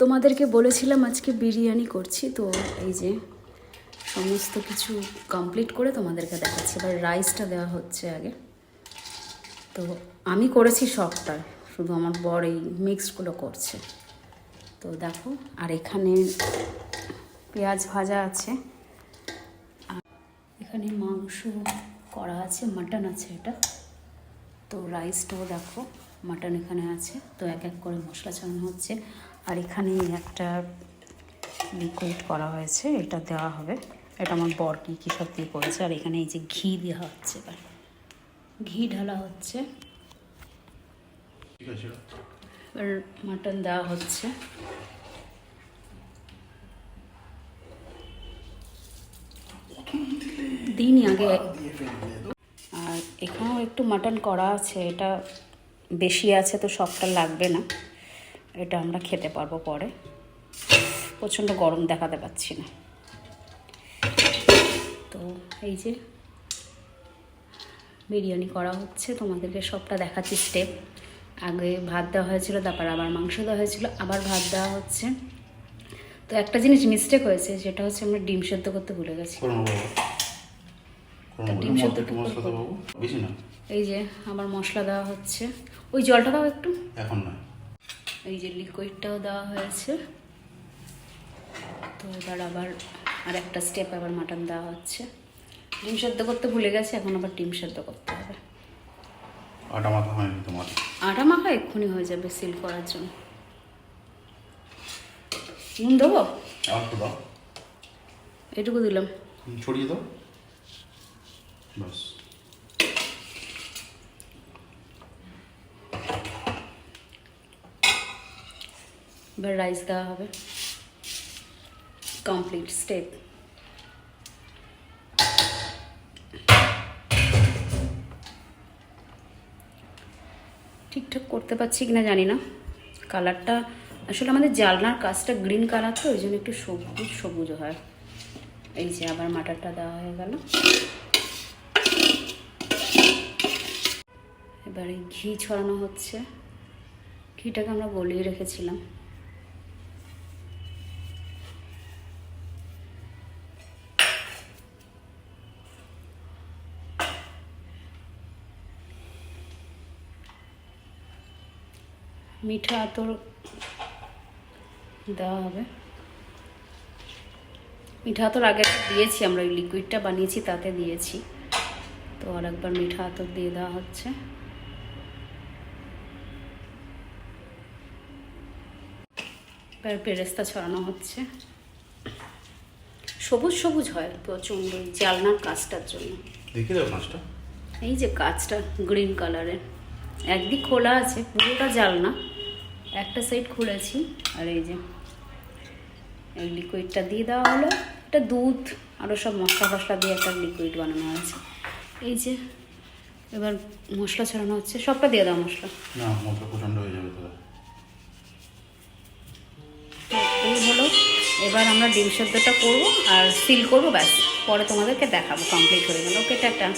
তোমাদেরকে বলেছিলাম আজকে বিরিয়ানি করছি, তো এই যে সমস্ত কিছু কমপ্লিট করে তোমাদেরকে দেখাচ্ছি। এবার রাইসটা দেওয়া হচ্ছে আগে। তো আমি করেছি সবটা, শুধু আমার বর এই মিক্সডগুলো করছে। তো দেখো, আর এখানে পেঁয়াজ ভাজা আছে। এখানে মাংস করা আছে মাটন আছে এটা। তো রাইসটাও দেখো মাটন এখানে আছে। তো এক এক করে মশলা চালানো হচ্ছে। আর এখানে একটা লিকুইড করা হয়েছে এটা দেওয়া হবে। এটা আমার বর কি কী সব দিয়ে করেছে আর এখানে এই যে ঘি দেওয়া হচ্ছে এবার। ঘি ঢালা হচ্ছে। এবার মাটন দেওয়া হচ্ছে। দিনই আগে। আর এখানেও একটু মাটন করা আছে এটা বেশি আছে তো সবটা লাগবে না। এটা আমরা খেতে পারব পরে। প্রচণ্ড গরম দেখাতে পাচ্ছি না। তো এই যে বিরিয়ানি করা হচ্ছে তোমাদেরকে সবটা দেখাচ্ছি স্টেপ আগে ভাত দেওয়া হয়েছিল তারপর আবার মাংস দেওয়া হয়েছিল আবার ভাত দেওয়া হচ্ছে। তো একটা জিনিস মিস্টেক হয়েছে যেটা হচ্ছে আমরা ডিম সেদ্ধ করতে ভুলে গেছি। না না ডিম। সেদ্ধ না। এই যে আমার মশলা দেওয়া হচ্ছে। ওই জলটা দাও একটু। এখন নয়। এই যে লিকুইডটাও দেওয়া হয়েছে। তো এবার আবার আর একটা স্টেপ আবার মাটন দেওয়া হচ্ছে। ডিম সেদ্ধ করতে ভুলে গেছি এখন আবার ডিম সেদ্ধ করতে হবে। আটা মাথা হয়নি তোমার? আটা মাখা এক্ষুনি হয়ে যাবে সিল করার জন্য। নুন দেবো? এটুকু দিলাম। ছড়িয়ে দাও। বাস এবার রাইস দেওয়া হবে। কমপ্লিট স্টেপ ঠিকঠাক করতে পারছি কিনা জানি না। কালারটা আসলে আমাদের জালনার কাজটা গ্রিন কালার তো, ওই জন্য একটু সবুজ সবুজ হয়। এই যে আবার মাটারটা দেওয়া হয়ে গেল। এবারে ঘি ছড়ানো হচ্ছে। ঘিটাকে আমরা গলিয়ে রেখেছিলাম। মিঠা আতর দেওয়া হবে। মিঠা আতর আগে দিয়েছি আমরা ওই লিকুইডটা বানিয়েছি তাতে দিয়েছি। তো আর একবার মিঠা আতর দিয়ে দেওয়া হচ্ছে। এবার বেরেস্তা ছড়ানো হচ্ছে। সবুজ সবুজ হয় প্রচণ্ড জালনার কাজটার জন্য। দেখে দাও মাছটা। এই যে কাজটা গ্রিন কালারের। একদিক খোলা আছে পুরোটা জালনা। একটা সাইড খুলেছি আর এই যে এই লিকুইডটা দিয়ে দেওয়া হলো। এটা দুধ আরও সব মশলা ফসলা দিয়ে একটা লিকুইড বানানো হয়েছে। এই যে এবার মশলা ছড়ানো হচ্ছে সবটা দিয়ে দাও মশলা। না মশলা প্রচণ্ড হয়ে যাবে তো। এই হলো এবার আমরা ডিম সেদ্ধটা করব আর সিল করব ব্যাস। পরে তোমাদেরকে দেখাবো কমপ্লিট হয়ে গেল। Okay ta-ta.